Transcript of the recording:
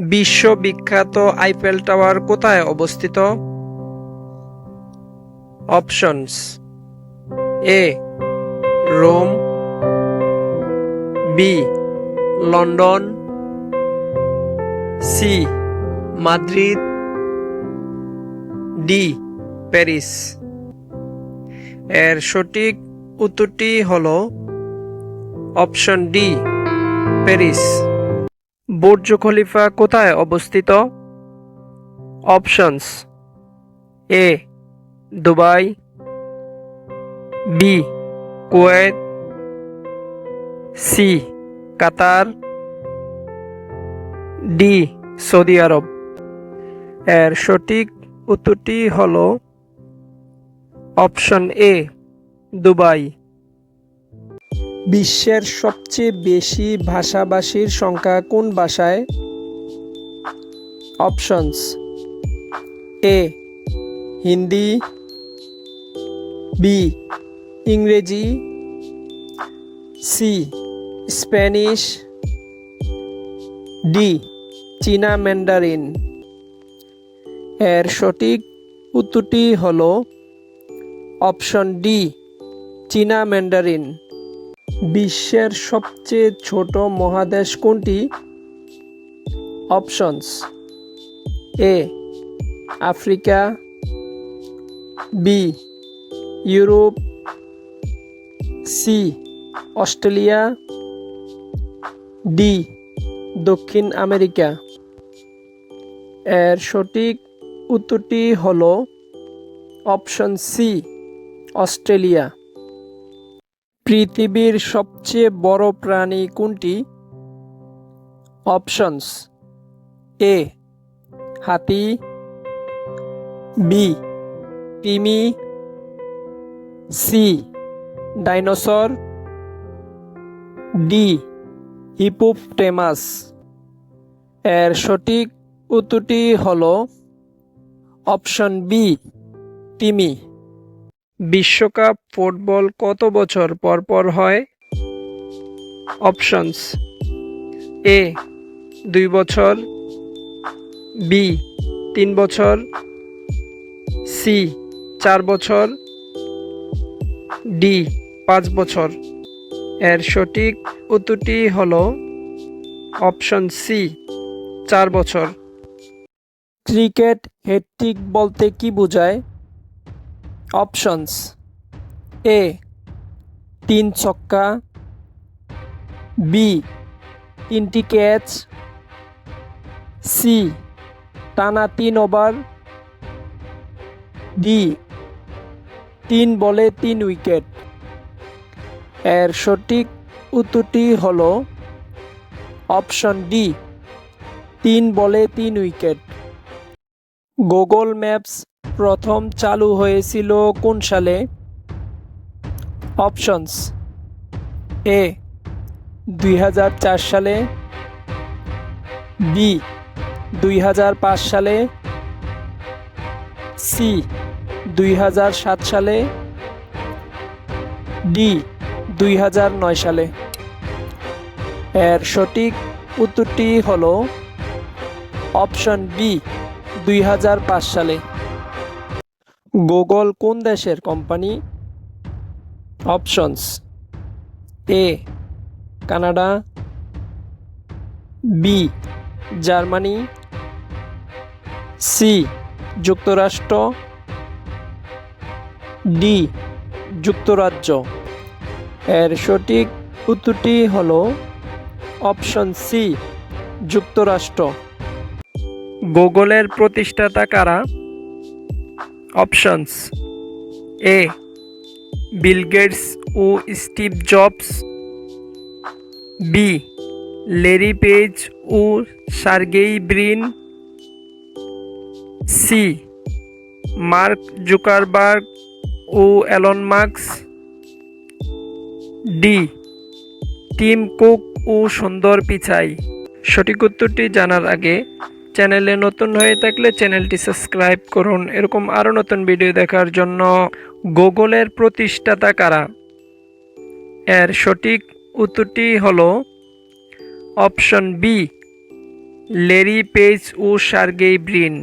বিশ্ববিখ্যাত Eiffel tower কোথায় অবস্থিত? Options A, Rome, B, London, C, Madrid, D, Paris. এর সঠিক উত্তরটি হল option D, Paris. Burj Khalifa কোথায় অবস্থিত? Options A Dubai B Kuwait C Qatar D Saudi আরব। এর সঠিক উত্তরটি হল অপশন এ দুবাই। বিশ্বের সবচেয়ে বেশি ভাষাভাষীর সংখ্যা কোন ভাষায়? অপশনস এ হিন্দি বি ইংরেজি সি স্প্যানিশ ডি চীনা ম্যান্ডারিন। এর সঠিক উত্তরটি হল অপশন ডি, চীনা ম্যান্ডারিন। বিশ্বের সবচেয়ে ছোট মহাদেশ কোনটি? Options A, Africa, B, Europe, C, Australia, D, দক্ষিণ আমেরিকা। এর সঠিক উত্তরটি হল অপশন সি, অস্ট্রেলিয়া। পৃথিবীর সবচেয়ে বড় প্রাণী কোনটি? অপশনস এ, হাতি, বি, তিমি, সি, ডাইনোসর, ডি, হিপোপটেমাস। এর সঠিক উত্তরটি হল অপশন বি, তিমি। বিশ্বকাপ ফুটবল কত বছর পর পর হয়? অপশনস এ, দুই বছর, বি, তিন বছর, সি, চার বছর, ডি, পাঁচ বছর। এর সঠিক উত্তরটি হল অপশন সি, চার বছর। ক্রিকেট হেট্রিক বলতে কি বোঝায়? অপশনস এ তিন ছক্কা। বি তিনটি ক্যাচ সি টানা তিন ওভার ডি তিন বলে তিন উইকেট এর সঠিক উত্তরটি হল অপশন ডি তিন বলে তিন উইকেট গুগল ম্যাপস প্রথম চালু হয়েছিল কোন সালে? অপশনস। এ, দুই হাজার চার সালে, বি, দুই হাজার পাঁচ সালে, সি, দুই হাজার সাত সালে, ডি, দুই হাজার নয় সালে। এর সঠিক উত্তরটি হল অপশন বি, দুই হাজার পাঁচ সালে। গুগল কোন দেশের company? Options A, Canada, B, Germany, C, যুক্তরাষ্ট্র, ডি, যুক্তরাজ্য। এর সঠিক উত্তরটি হল অপশন সি, যুক্তরাষ্ট্র। গুগলের প্রতিষ্ঠাতা কারা? Options A Bill Gates O Steve Jobs B Larry Page O Sergey Brin C Mark Zuckerberg O Elon Musk D Tim Cook ও সুন্দর পিচাই। সঠিক উত্তরটি জানার আগে চ্যানেলে নতুন হয়ে থাকলে চ্যানেলটি সাবস্ক্রাইব করুন। এরকম আরও নতুন ভিডিও দেখার জন্য গুগলের প্রতিষ্ঠাতা কারা? এর সঠিক উত্তরটি হল অপশন বি, লেরি পেজ ও সার্গেই ব্রিন।